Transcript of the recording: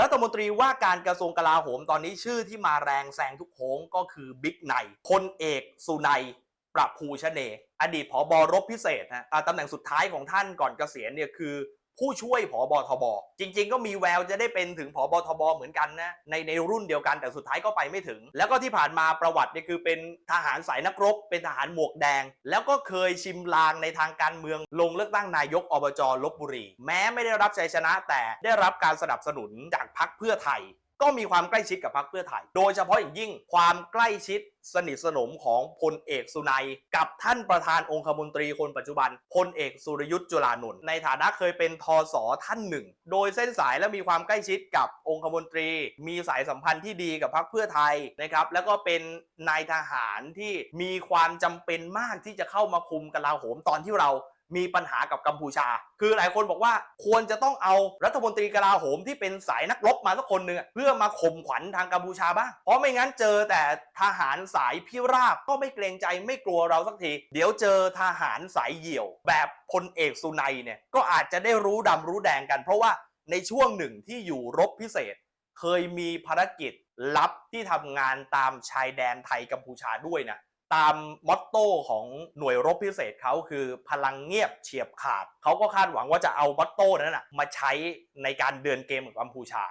รัฐมนตรีว่าการกระทรวงกลาโหมตอนนี้ชื่อที่มาแรงแซงทุกโค้งก็คือบิ๊กไนพลเอกสุนัยประภูชเน อดีตผอบรบพิเศษนะตำแหน่งสุดท้ายของท่านก่อนเกษียณเนี่ยคือ ผู้ช่วยผอบทบ จริง ๆ ก็มีแววจะได้เป็นถึงผอบทบ เหมือนกันนะในในรุ่นเดียวกันแต่สุดท้ายก็ไปไม่ถึง แล้วก็ที่ผ่านมาประวัติเนี่ยคือเป็นทหารสายนักรบ เป็นทหารหมวกแดง แล้วก็เคยชิมลางในทางการเมือง ลงเลือกตั้งนายกอบจลบบุรี แม้ไม่ได้รับชัยชนะแต่ได้รับการสนับสนุนจากพรรคเพื่อไทย ก็มีความใกล้ชิดกับพรรคเพื่อไทย โดยเฉพาะอย่างยิ่งความใกล้ชิดสนิทสนมของพลเอกสุนัย กับท่านประธานองคมนตรีคนปัจจุบันพลเอกสุรยุทธ์จุลานนท์ในฐานะเคยเป็นทสท่านหนึ่ง โดยเส้นสายและมีความใกล้ชิดกับองคมนตรี มีสายสัมพันธ์ที่ดีกับพรรคเพื่อไทยนะครับแล้วก็เป็นนายทหารที่มีความจำเป็นมากที่จะเข้ามาคุมกลาโหมตอนที่เรา มีปัญหากับกัมพูชา คือหลายคนบอกว่าควรจะต้องเอารัฐมนตรีกลาโหมที่เป็นสายนักรบมาสักคนหนึ่งเพื่อมาข่มขวัญทางกัมพูชาบ้าง เพราะไม่งั้นเจอแต่ทหารสายพิราบก็ไม่เกรงใจไม่กลัวเราสักที เดี๋ยวเจอทหารสายเหี่ยว แบบพลเอกสุนัยเนี่ยก็อาจจะได้รู้ดำรู้แดงกัน เพราะว่าในช่วงหนึ่งที่อยู่รบพิเศษ เคยมีภารกิจลับที่ทำงานตามชายแดนไทยกัมพูชาด้วยนะ ตามมอตโต้ของหน่วยรบพิเศษเขาคือพลังเงียบเฉียบขาด เขาก็คาดหวังว่าจะเอามอตโต้นั้นนะมาใช้ในการเดินเกมกับกัมพูชา